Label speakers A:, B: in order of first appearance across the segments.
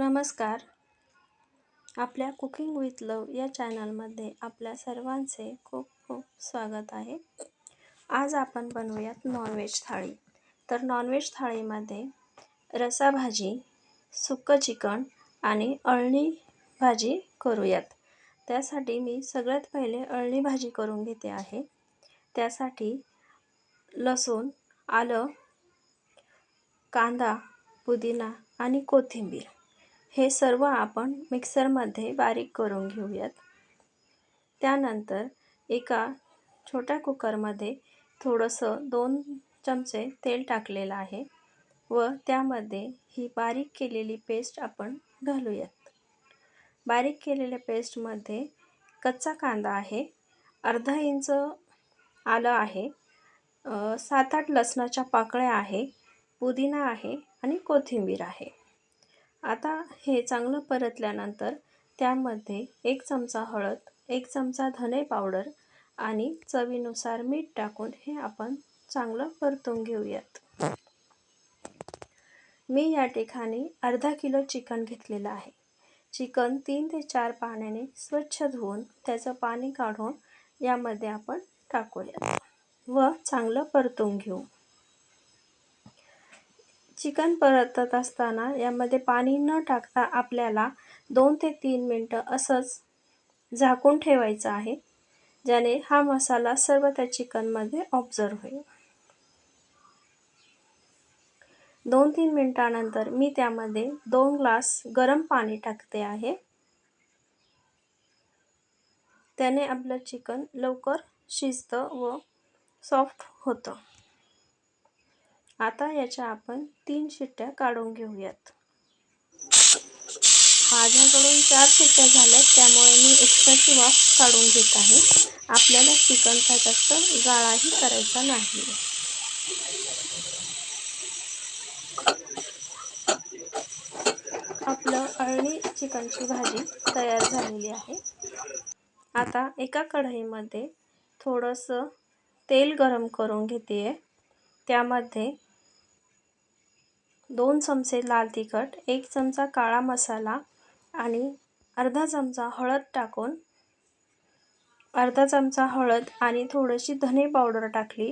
A: नमस्कार. आपल्या cooking with लव या चॅनलमध्ये आपल्या सर्वांचे खूप खूप स्वागत आहे. आज आपण बनवूयात नॉनव्हेज थाळी. तर नॉनव्हेज थाळीमध्ये रसाभाजी सुक्कं चिकन आणि अळणी भाजी करूयात. त्यासाठी मी सगळ्यात पहिले अळणी भाजी करून घेते आहे. त्यासाठी लसूण आलं कांदा पुदिना आणि कोथिंबीर. हे सर्व आपण मिक्सरमध्ये बारीक करून घेऊयात. त्यानंतर एका छोट्या कुकरमध्ये थोडंसं दोन चमचे तेल टाकलेलं आहे व त्यामध्ये ही बारीक केलेली पेस्ट आपण घालूयात. बारीक केलेल्या पेस्टमध्ये कच्चा कांदा आहे अर्धा इंच आलं आहे सात आठ लसणाच्या पाकळ्या आहे पुदिना आहे आणि कोथिंबीर आहे. आता हे चांगलं परतल्यानंतर त्यामध्ये एक चमचा हळद एक चमचा धने पावडर आणि चवीनुसार मीठ टाकून हे आपण चांगलं परतून घेऊयात. मी या ठिकाणी अर्धा किलो चिकन घेतलेलं आहे. चिकन तीन ते चार पाण्याने स्वच्छ धुवून त्याचं पाणी काढून यामध्ये आपण टाकूया. व चांगलं परतून घेऊ. चिकन परतत असताना यामध्ये पाणी न टाकता आपल्याला दोन ते तीन मिनटं असंच झाकून ठेवायचं आहे ज्याने हा मसाला सर्व त्या चिकनमध्ये ऑब्झर्व होईल. दोन तीन मिनटानंतर मी त्यामध्ये दोन ग्लास गरम पाणी टाकते आहे. त्याने आपलं चिकन लवकर शिजतं व सॉफ्ट होतं. आता याच्या आपण तीन शिट्ट्या काढून घेऊयात. माझ्याकडून चार शिट्ट्या झाल्यात त्यामुळे मी एक्स्ट्राची वाफ काढून घेत आहे. आपल्याला चिकनचा जास्त गाळाही करायचा नाही. आपलं अळणी चिकनची भाजी तयार झालेली आहे. आता एका कढईमध्ये थोडंसं तेल गरम करून घेते आहे त्यामध्ये दोन चमचे लाल तिखट एक चमचा काळा मसाला आणि अर्धा चमचा हळद टाकून अर्धा चमचा हळद आणि थोडीशी धने पावडर टाकली.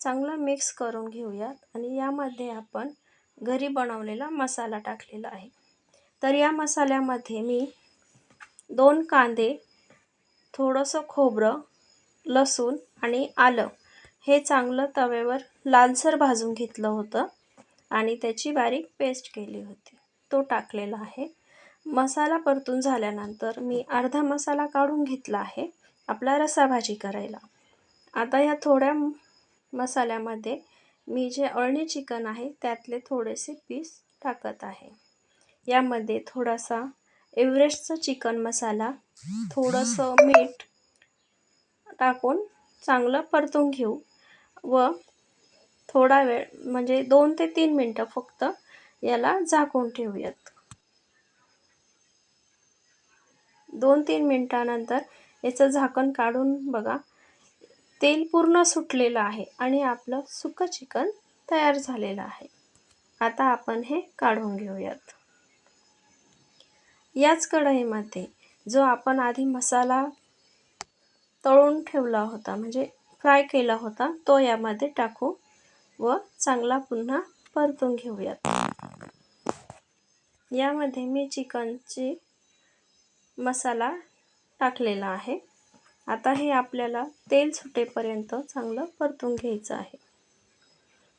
A: चांगलं मिक्स करून घेऊयात आणि यामध्ये आपण घरी बनवलेला मसाला टाकलेला आहे. तर या मसाल्यामध्ये मी दोन कांदे थोडंसं खोबरं लसूण आणि आलं हे चांगलं तव्यावर लालसर भाजून घेतलं होतं. आणि त्याची बारीक पेस्ट केली होती. तो टाकलेला आहे. मसाला परतून झाल्यानंतर मी अर्धा मसाला काढून घेतला आहे. आपला रसा भाजी करायला. आता या थोड्या मसाल्यामध्ये मी जे अळणी चिकन आहे त्यातले थोडेसे पीस टाकत आहे. यामध्ये थोडासा एव्हरेस्टचा चिकन मसाला थोडंसं मीठ टाकून चांगलं परतून घेऊ व थोडा वेळ म्हणजे दोन ते तीन मिनटं फक्त याला झाकून ठेवूयात. दोन तीन मिनटानंतर याचं झाकण काढून बघा. तेल पूर्ण सुटलेलं आहे आणि आपलं सुकं चिकन तयार झालेलं आहे. आता आपण हे काढून घेऊयात. याच कढईमध्ये जो आपण आधी मसाला तळून ठेवला होता म्हणजे फ्राय केला होता तो यामध्ये टाकू. व चांगला पुन्हा परतून घेऊयात. यामध्ये मी चिकनची मसाला टाकलेला आहे. आता हे आपल्याला तेल सुटेपर्यंत चांगलं परतून घ्यायचं आहे.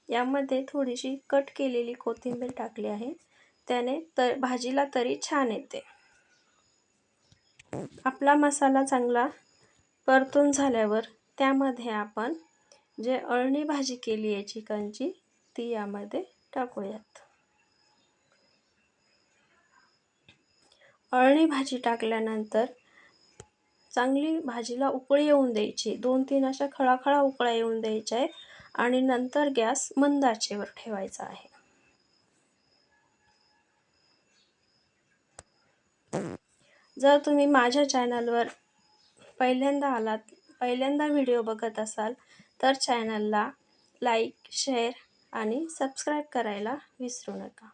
A: यामध्ये थोडीशी कट केलेली कोथिंबीर टाकली आहे. त्याने तर भाजीला तरी छान येते. आपला मसाला चांगला परतून झाल्यावर त्यामध्ये आपण जे अळणी भाजी केली आहे चिकनची ती यामध्ये टाकूयात. अळणी भाजी टाकल्यानंतर चांगली भाजीला उकळी येऊन द्यायची. दोन तीन अशा खळाखळा उकळा येऊन द्यायच्या आहे आणि नंतर गॅस मंद आचेवर ठेवायचा आहे. जर तुम्ही माझ्या चॅनलवर पहिल्यांदा आलात पहिल्यांदा व्हिडिओ बघत असाल तर चॅनलला लाईक शेअर आणि सबस्क्राईब करायला विसरू नका.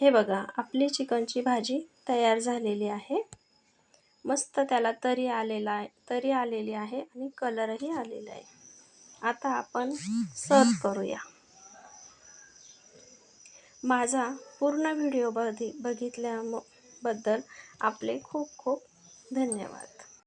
A: हे बघा आपली चिकनची भाजी तयार झालेली आहे. मस्त त्याला तरी आलेला आहे तरी आलेली आहे आणि कलरही आलेला आहे. आता आपण सर्व करूया. माझा पूर्ण व्हिडिओ बघि बघितल्याबद्दल आपले खूप खूप धन्यवाद.